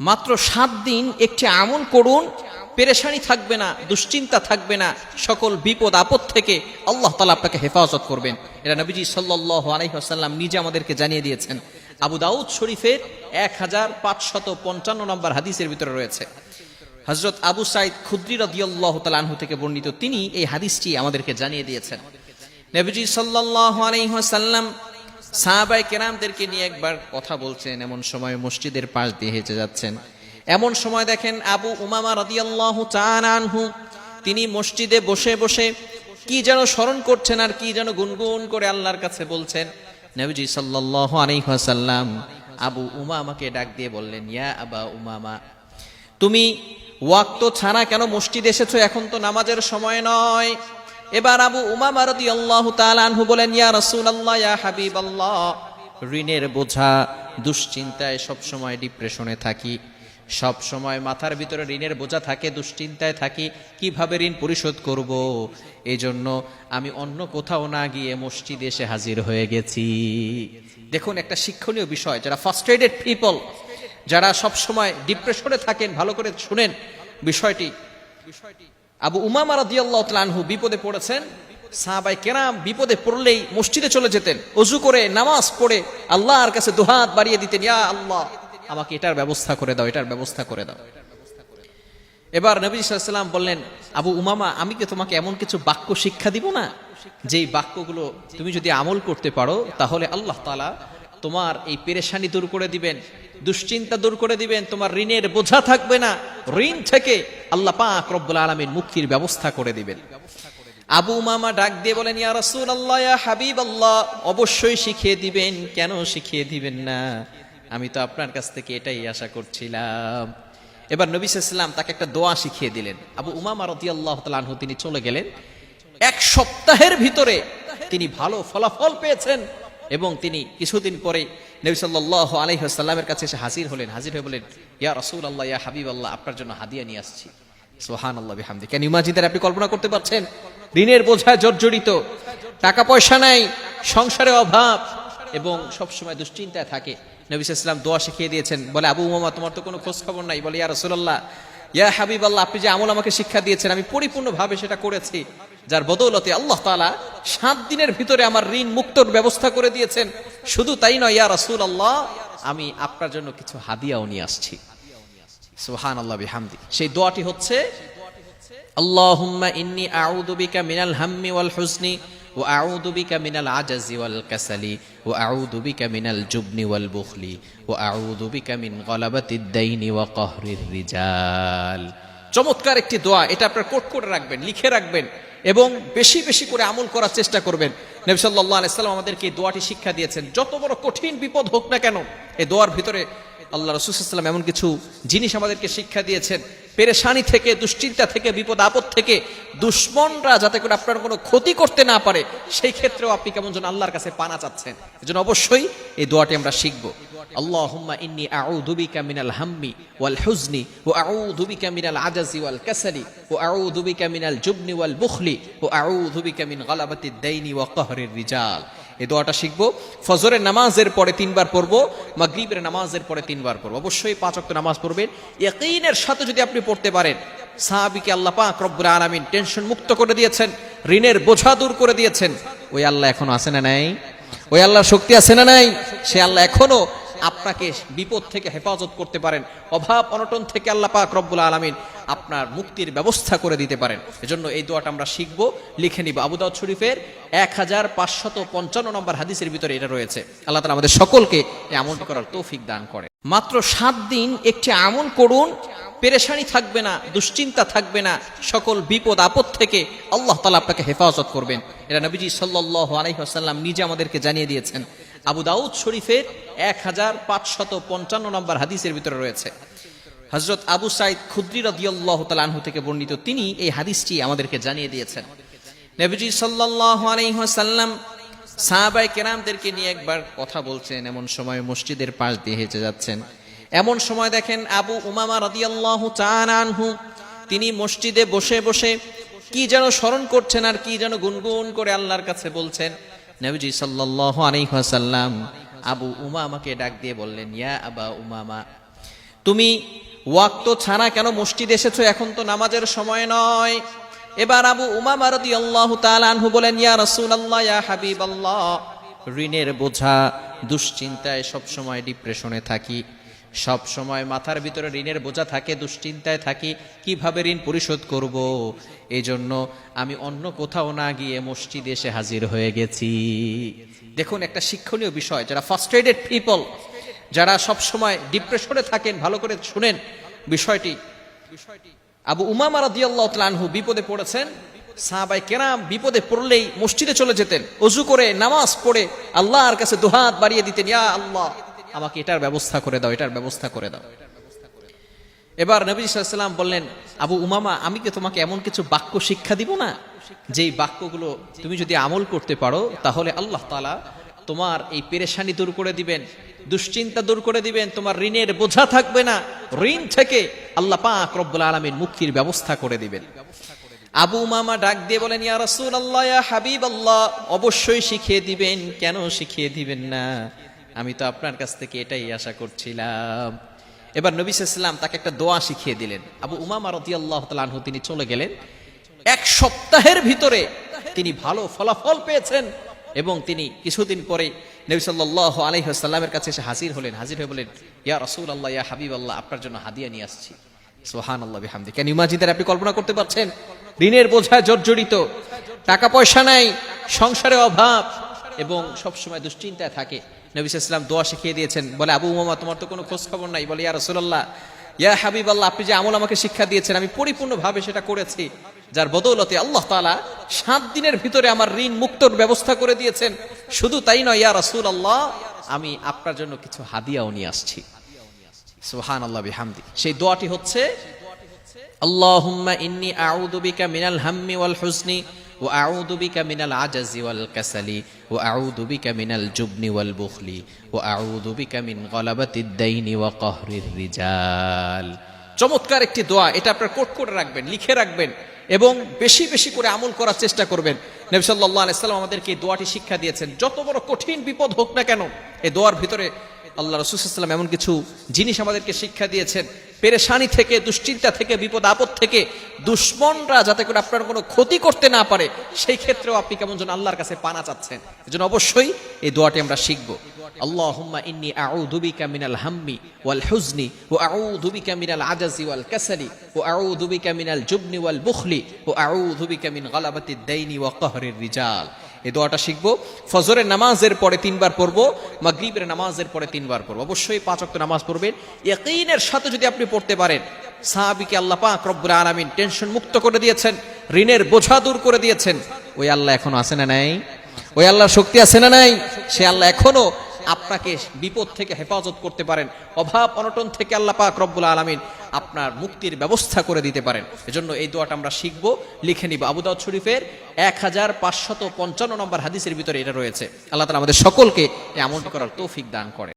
মাত্র সাত দিন একটি আমল করুন, পেরেশানি থাকবে না, দুশ্চিন্তা থাকবে না, সকল বিপদ, আপদ থেকে আল্লাহ তালা আপনাকে হেফাজত করবেন। এটা নবীজি সাল্লাহ আলহিহাসাল্লাম নিজে আমাদেরকে জানিয়ে দিয়েছেন। আবু দাউদ শরীফের এক হাজার পাঁচশত পঞ্চান্ন নম্বর হাদিসের ভিতরে রয়েছে। হজরত আবু সাইদ খুদ্রি রদিয়াল্লাহ তালাহু থেকে বর্ণিত তিনি এই হাদিসটি আমাদেরকে জানিয়ে দিয়েছেন। নবীজি সাল্লাহ আলহিহাসাল্লাম সাহাবাই কেরামদেরকে নিয়ে একবার কথা বলছেন, এমন সময় মসজিদের পাশ দিয়ে হেঁটে যাচ্ছেন। এমন সময় দেখেন আবু উমামা রাদিয়াল্লাহু আনহু, তিনি মসজিদে বসে বসে কি যেন স্মরণ করছেন আর কি যেন গুনগুন করে আল্লাহর কাছে বলছেন। নবীজি সাল্লাল্লাহু আলাইহি ওয়াসাল্লাম আবু উমামাকে ডাক দিয়ে বললেন, ইয়া আবা উমামা, তুমি ওয়াক্ত ছাড়া কেন মসজিদ এসেছ? এখন তো নামাজের সময় নয়। এবার আবু উমামা রাদিয়াল্লাহু তাআলা আনহু বলেন, ইয়া রাসূলুল্লাহ, ইয়া হাবিব আল্লাহ ঋণের বোঝা দুশ্চিন্তায় সব সময় ডিপ্রেশনে থাকি। সব সময় মাথার ভিতরে ঋণের বোঝা থাকে, দুশ্চিন্তায় থাকি, কীভাবে ঋণ পরিশোধ করব? এই জন্য আমি অন্য কোথাও না গিয়ে মসজিদে এসে হাজির হয়ে গেছি। দেখুন, একটা শিক্ষণীয় বিষয়, যারা ফার্স্ট্রেডেড পিপল যারা সব সময় ডিপ্রেশনে থাকেন, ভালো করে শুনেন বিষয়টি বিষয়টি। আবু উমামা রাদিয়াল্লাহু বিপদে পড়েছেন। সাহাবাই কেরাম বিপদে পড়লেই মসজিদে চলে যেতেন। অজু করে নামাজ পড়ে আল্লাহর কাছে দুহাত বাড়িয়ে দিতেন, ইয়া আল্লাহ, আমাকে এটার ব্যবস্থা করে দাও, এটার ব্যবস্থা করে দাও। এবার নবী সাল্লাম বললেন, আবু উমামা, আমি কি তোমাকে এমন কিছু বাক্য শিক্ষা দিব না? যেই বাক্যগুলো তুমি যদি আমল করতে পারো, তাহলে আল্লাহ তালা তোমার এই পেরেশানি দূর করে দিবেন। দুশ্চিন্তা দূর করে দিবেন, তোমার ঋণের বোঝা থাকবে না। ঋণ থেকে আল্লাহ পাক রব্বুল আলমীর মুক্তির ব্যবস্থা করে দিবেন। আবু উমামা ডাক দিয়ে বলেন, ইয়া রাসূল আল্লাহ ইয়া হাবিব আল্লাহ অবশ্যই শিখিয়ে দিবেন। কেন শিখিয়ে দিবেন না? আমি তো আপনার কাছ থেকে এটাই আশা করছিলাম। এবার নবী সাল্লাম তাকে একটা দোয়া শিখিয়ে দিলেন। আবু উমামা রাদিয়াল্লাহু তাআলা আনহু তিনি চলে গেলেন। এক সপ্তাহের ভিতরে তিনি ভালো ফলাফল পেয়েছেন। এবং তিনি কিছুদিন পরে নবী সাল্লাহ আলহিহাস্লামের কাছে এসে হাজির হলেন। হাজির হয়ে বলেন ইয়া রসুল আল্লাহ ইয়া হাবিব আল্লাহ আপনার জন্য হাদিয়া নিয়ে আসছি। সোহান আল্লাহ বিহামদি কেন ইমাজিদের আপনি কল্পনা করতে পারছেন? ঋণের বোঝায় জর্জরিত, টাকা পয়সা নাই, সংসারে অভাব এবং সবসময় দুশ্চিন্তায় থাকে। নবী ইসলাম দোয়া শিখিয়ে দিয়েছেন, বলে, আবু মামা তোমার তো কোনো খোঁজ খবর নাই। বলে, ইয়া রসুল্লাহ ইয়া হাবিব আল্লাহ আপনি যে আমল আমাকে শিক্ষা দিয়েছেন, আমি পরিপূর্ণভাবে সেটা করেছি। যার বদৌলতে আল্লাহ তালা সাত দিনের ভিতরে আমার ঋণ মুক্তর ব্যবস্থা করে দিয়েছেন। শুধু তাই নয়, ইয়া রাসূল আল্লাহ আমি আপনার জন্য কিছু হাদিয়াও নিয়ে আসছি। সুহান আল্লাহ বিহামদি। সেই দোয়াটি হচ্ছে, আল্লাহুম্মা ইন্নি আউযু বিকা মিনাল হাম্মি ওয়াল হুজনি ওয়া আউযু বিকা মিনাল আজাজি ওয়াল কাসালি ওয়া আউযু বিকা মিনাল জুবনি ওয়াল বুখলি ওয়া আউযু বিকা মিন গলাবাতিদ দাইনি ওয়া কাহরির রিজাল। চমৎকার একটি দোয়া, এটা আপনার কোট করে রাখবেন, লিখে রাখবেন এবং বেশি বেশি করে আমল করার চেষ্টা করবেন। নবী সাল্লাল্লাহু আলাইহি আমাদেরকে এই দোয়াটি শিক্ষা দিয়েছেন। যত বড় কঠিন বিপদ হোক না কেন, এই দোয়ার ভিতরে আল্লাহ রসুলাম এমন কিছু জিনিস আমাদেরকে শিক্ষা দিয়েছেন। পেরেশানি থেকে, দুশ্চিন্তা থেকে, বিপদ, আপদ থেকে দুশ্মনরা যাতে করে আপনার কোনো ক্ষতি করতে না পারে, সেই ক্ষেত্রেও আপনি কেমন যেন আল্লাহর কাছে পানা চাচ্ছেন। এজন্য অবশ্যই এই দোয়াটি আমরা শিখব। আল্লাহুম্মা ইন্নি ওয়াল আজাজি ওয়াল জুবনি ওয়াল রিজাল। এই দোয়াটা শিখব। ফজরের নামাজের পরে তিনবার পড়ব, মাগরিবের নামাজের পরে তিনবার পড়ব। অবশ্যই পাঁচ অক্ত নামাজ পড়বেন। একইনের সাথে যদি আপনি পড়তে পারেন, সাহাবিকে আল্লাহ পাক রব্বুল আলামিন টেনশন মুক্ত করে দিয়েছেন, ঋণের বোঝা দূর করে দিয়েছেন। ওই আল্লাহ এখনও আছে না নাই? ওই আল্লাহর শক্তি আছে না নাই? সে আল্লাহ এখনও আপনাকে বিপদ থেকে হেফাজত করতে পারেন। অভাব অনটন থেকে আল্লাহ পাক রব্বুল আলমিন আপনার মুক্তির ব্যবস্থা করে দিতে পারেন। এজন্য এই দোয়াটা আমরা শিখব, লিখে নিব। আবুদাউদ শরীফের এক হাজার পাঁচশত পঞ্চান্ন নম্বর হাদিসের ভিতরে এটা রয়েছে। আল্লাহ তালা আমাদের সকলকে এই করার তৌফিক দান করে মাত্র সাত দিন একটি আমল করুন, পেরেশানি থাকবে না, দুশ্চিন্তা থাকবে না, সকল বিপদ, আপদ থেকে আল্লাহ তালা আপনাকে হেফাজত করবেন। এটা নবীজি সাল্লাহ আলহিহাসাল্লাম নিজে আমাদেরকে জানিয়ে দিয়েছেন। আবু দাউদ শরীফের এক হাজার পাঁচশত পঞ্চান্ন নম্বর হাদিসের ভিতরে রয়েছে। হজরত আবু সাইদ খুদ্রি রদিয়াল্লাহ তালাহু থেকে বর্ণিত তিনি এই হাদিসটি আমাদেরকে জানিয়ে দিয়েছেন। নবীজি সাল্লাহ আলহিহাসাল্লাম সাহাবাই কেরামদেরকে নিয়ে একবার কথা বলছেন, এমন সময় মসজিদের পাশ দিয়ে হেঁটে যাচ্ছেন। এমন সময় দেখেন আবু উমামা রদিয়াল্লাহ আনহু, তিনি মসজিদে বসে বসে কি যেন স্মরণ করছেন আর কি যেন গুনগুন করে আল্লাহর কাছে বলছেন। নবীজি সাল্লাহ আলহাসাল্লাম আবু উমামাকে ডাক দিয়ে বললেন, ইয়া আবা উমামা, তুমি ওয়াক্ত ছাড়া কেন মসজিদে এসেছ? এখন তো নামাজের সময় নয়। এবার আবু উমামা রাদিয়াল্লাহু তাআলা আনহু বলেন, ইয়া রাসূলুল্লাহ, ইয়া হাবিবাল্লাহ। ঋণের বোঝা, দুশ্চিন্তায় সব সময় ডিপ্রেশনে থাকি। সব সময় মাথার ভিতরে ঋণের বোঝা থাকে, দুশ্চিন্তায় থাকি, কীভাবে ঋণ পরিশোধ করব? এই জন্য আমি অন্য কোথাও না গিয়ে মসজিদে এসে হাজির হয়ে গেছি। দেখুন, একটা শিক্ষণীয় বিষয়, যারা ফার্স্ট ফার্স্ট্রেডেড পিপল যারা সব সময় ডিপ্রেশনে থাকেন, ভালো করে শুনেন বিষয়টি। বিষয়টি আবু উমামা রাদিয়াল্লাহু বিপদে পড়েছেন। সাহাবাই কেরাম বিপদে পড়লেই মসজিদে চলে যেতেন। অজু করে, নামাজ পড়ে আল্লাহর কাছে দুহাত বাড়িয়ে দিতেন, ইয়া আল্লাহ আমাকে এটার ব্যবস্থা করে দাও, এটার ব্যবস্থা করে দাও। এবার নবী সাল্লাম বললেন, আবু উমামা, আমি কি তোমাকে এমন কিছু বাক্য শিক্ষা দিব না? যেই বাক্যগুলো তুমি যদি আমল করতে পারো, তাহলে আল্লাহ তালা তোমার এই পেরেশানি দূর করে দিবেন, দুশ্চিন্তা দূর করে দিবেন, তোমার ঋণের বোঝা থাকবে না। ঋণ থেকে আল্লাহ পাক রব্বুল আলমীর মুক্তির ব্যবস্থা করে দিবেন। আবু উমামা ডাক দিয়ে বলেন, ইয়া রাসূল আল্লাহ হাবিব আল্লাহ অবশ্যই শিখিয়ে দিবেন, কেন শিখিয়ে দিবেন না? আমি তো আপনার কাছ থেকে এটাই আশা করছিলাম। এবার নবী সাল্লাম তাকে একটা দোয়া শিখিয়ে দিলেন। আবু উমামা রাদিয়াল্লাহু তাআলা আনহু তিনি চলে গেলেন। এক সপ্তাহের ভিতরে তিনি ভালো ফলাফল পেয়েছেন এবং তিনি কিছুদিন পরে নবী সাল্লাল্লাহু আলাইহি কাছে এসে হাজির হলেন। হাজির হয়ে বলেন ইয়া রাসূলুল্লাহ, ইয়া হাবিবাল্লাহ, আপনার জন্য হাদিয়া নিয়ে আসছি। সুবহানাল্লাহ, বিহামদি। কেন ইমাজিদের আপনি কল্পনা করতে পারছেন? ঋণের বোঝায় জর্জরিত, টাকা পয়সা নাই, সংসারে অভাব এবং সব সময় দুশ্চিন্তায় থাকে। নবী ইসলাম দোয়া শিখিয়ে দিয়েছেন। বলে, আবু উমামা, তোমার তো কোনো খোঁজ খবর নাই। বলে, ইয়া রসুল্লাহ ইয়া হাবিব আল্লাহ আপনি যে আমল আমাকে শিক্ষা দিয়েছেন, আমি পরিপূর্ণভাবে সেটা করেছি, যার বদৌলতে আল্লাহ তালা সাত দিনের ভিতরে আমার ঋণ মুক্তর ব্যবস্থা করে দিয়েছেন। শুধু তাই নয়, ইয়া রসুল আল্লাহ আমি আপনার জন্য কিছু হাদিয়াও নিয়ে আসছি। সুহান আল্লাহ বিহামদি। সেই দোয়াটি হচ্ছে আল্লাহ ইন্নি আউদুবিকা মিনাল হাম্মি ওয়াল হুসনি ও কাসালি ও রিজাল। চমৎকার একটি দোয়া, এটা আপনার কোট করে রাখবেন, লিখে রাখবেন এবং বেশি বেশি করে আমল করার চেষ্টা করবেন। নবসাল্লাহ আলাইসাল্লাম আমাদেরকে এই দোয়াটি শিক্ষা দিয়েছেন, যত বড় কঠিন বিপদ হোক না কেন, এই দোয়ার ভিতরে আল্লাহ রসুলাম এমন কিছু জিনিস আমাদেরকে শিক্ষা দিয়েছেন। পেরেশানি থেকে, দুশ্চিন্তা থেকে, বিপদ, আপদ থেকে দুশ্মনরা যাতে করে আপনার কোনো ক্ষতি করতে না পারে, সেই ক্ষেত্রেও আপনি কেমন যেন আল্লাহর কাছে পানা চাচ্ছেন। এজন্য অবশ্যই এই দোয়াটি আমরা শিখব। আল্লাহুম্মা ইন্নি হাম্মি ওয়াল আজাজি ওয়াল জুবনি ওয়াল রিজাল। এই দোয়াটা শিখব। ফজরের নামাজের পরে তিনবার পড়ব, মাগরিবের নামাজের পরে তিনবার পড়ব। অবশ্যই পাঁচ ওয়াক্ত নামাজ পড়বেন। ইয়াকিনের সাথে যদি আপনি পড়তে পারেন, সাহাবিকে আল্লাহ পাক রব্বুল আলামিন টেনশন মুক্ত করে দিয়েছেন, ঋণের বোঝা দূর করে দিয়েছেন। ওই আল্লাহ এখনও আছে না নাই? ওই আল্লাহর শক্তি আছে না নাই? সে আল্লাহ এখনও আপনাকে বিপদ থেকে হেফাজত করতে পারেন, অভাব অনটন থেকে আল্লাহ পাক রব্বুল আলমিন আপনার মুক্তির ব্যবস্থা করে দিতে পারেন। এজন্য এই দোয়াটা আমরা শিখব, লিখে নিব। আবুদাউদ শরীফের এক হাজার পাঁচশত পঞ্চান্ন নম্বর হাদিসের ভিতরে এটা রয়েছে। আল্লাহ তালা আমাদের সকলকে এই করার তৌফিক দান করে